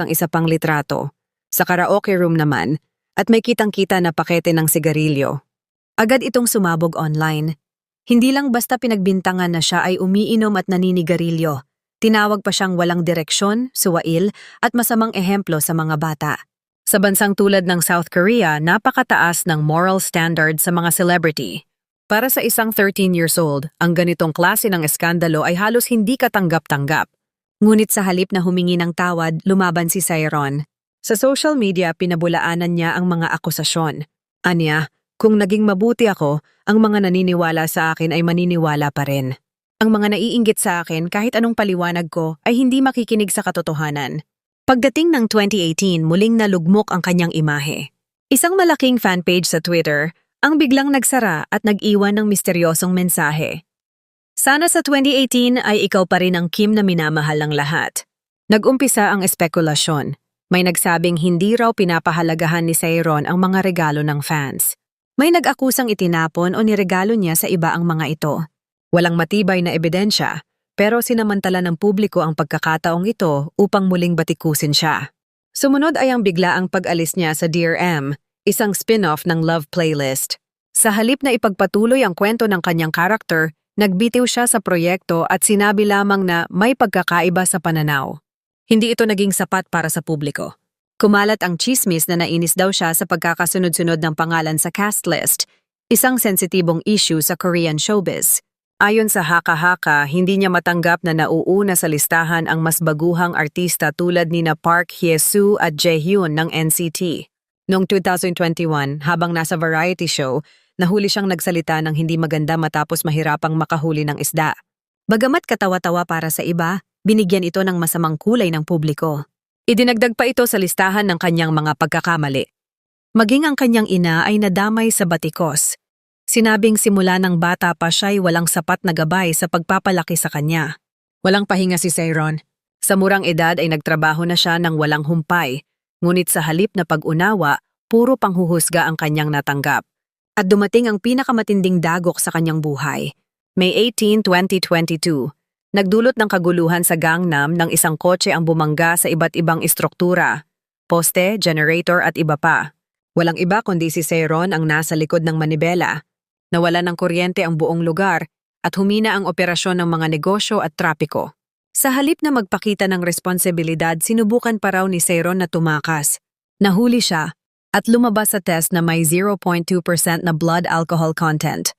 ang isa pang litrato. Sa karaoke room naman, at may kitang-kita na pakete ng sigarilyo. Agad itong sumabog online. Hindi lang basta pinagbintangan na siya ay umiinom at naninigarilyo. Tinawag pa siyang walang direksyon, suwail, at masamang ehemplo sa mga bata. Sa bansang tulad ng South Korea, napakataas ng moral standard sa mga celebrity. Para sa isang 13 years old, ang ganitong klase ng eskandalo ay halos hindi katanggap-tanggap. Ngunit sa halip na humingi ng tawad, lumaban si Cyron. Sa social media, pinabulaanan niya ang mga akusasyon. Anya, kung naging mabuti ako, ang mga naniniwala sa akin ay maniniwala pa rin. Ang mga naiinggit sa akin kahit anong paliwanag ko ay hindi makikinig sa katotohanan. Pagdating ng 2018, muling nalugmok ang kanyang imahe. Isang malaking fanpage sa Twitter ang biglang nagsara at nag-iwan ng misteryosong mensahe. Sana sa 2018 ay ikaw pa rin ang Kim na minamahal ng lahat. Nag-umpisa ang espekulasyon. May nagsabing hindi raw pinapahalagahan ni Sayron ang mga regalo ng fans. May nag-akusang itinapon o niregalo niya sa iba ang mga ito. Walang matibay na ebidensya, pero sinamantala ng publiko ang pagkakataong ito upang muling batikusin siya. Sumunod ay ang biglaang pag-alis niya sa Dear M, isang spin-off ng Love Playlist. Sa halip na ipagpatuloy ang kwento ng kanyang karakter, nagbitiw siya sa proyekto at sinabi lamang na may pagkakaiba sa pananaw. Hindi ito naging sapat para sa publiko. Kumalat ang chismis na nainis daw siya sa pagkakasunod-sunod ng pangalan sa cast list, isang sensitibong issue sa Korean showbiz. Ayon sa Haka Haka, hindi niya matanggap na nauuna sa listahan ang mas baguhang artista tulad ni na Park Hye-soo at Jaehyun ng NCT. Noong 2021, habang nasa variety show, nahuli siyang nagsalita ng hindi maganda matapos mahirapang makahuli ng isda. Bagamat katawa-tawa para sa iba, binigyan ito ng masamang kulay ng publiko. Idinagdag pa ito sa listahan ng kanyang mga pagkakamali. Maging ang kanyang ina ay nadamay sa batikos. Sinabing simula ng bata pa siya'y walang sapat na gabay sa pagpapalaki sa kanya. Walang pahinga si Sayron. Sa murang edad ay nagtrabaho na siya ng walang humpay, ngunit sa halip na pag-unawa, puro panghuhusga ang kanyang natanggap. At dumating ang pinakamatinding dagok sa kanyang buhay. May 18, 2022. Nagdulot ng kaguluhan sa Gangnam ng isang kotse ang bumangga sa iba't ibang istruktura, poste, generator at iba pa. Walang iba kundi si Seyron ang nasa likod ng manibela. Nawala ng kuryente ang buong lugar at humina ang operasyon ng mga negosyo at trapiko. Sa halip na magpakita ng responsibilidad, sinubukan pa raw ni Seyron na tumakas. Nahuli siya at lumabas sa test na may 0.2% na blood alcohol content.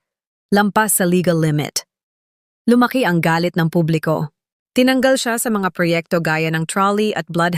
Lampas sa legal limit. Lumaki ang galit ng publiko. Tinanggal siya sa mga proyekto gaya ng trolley at blood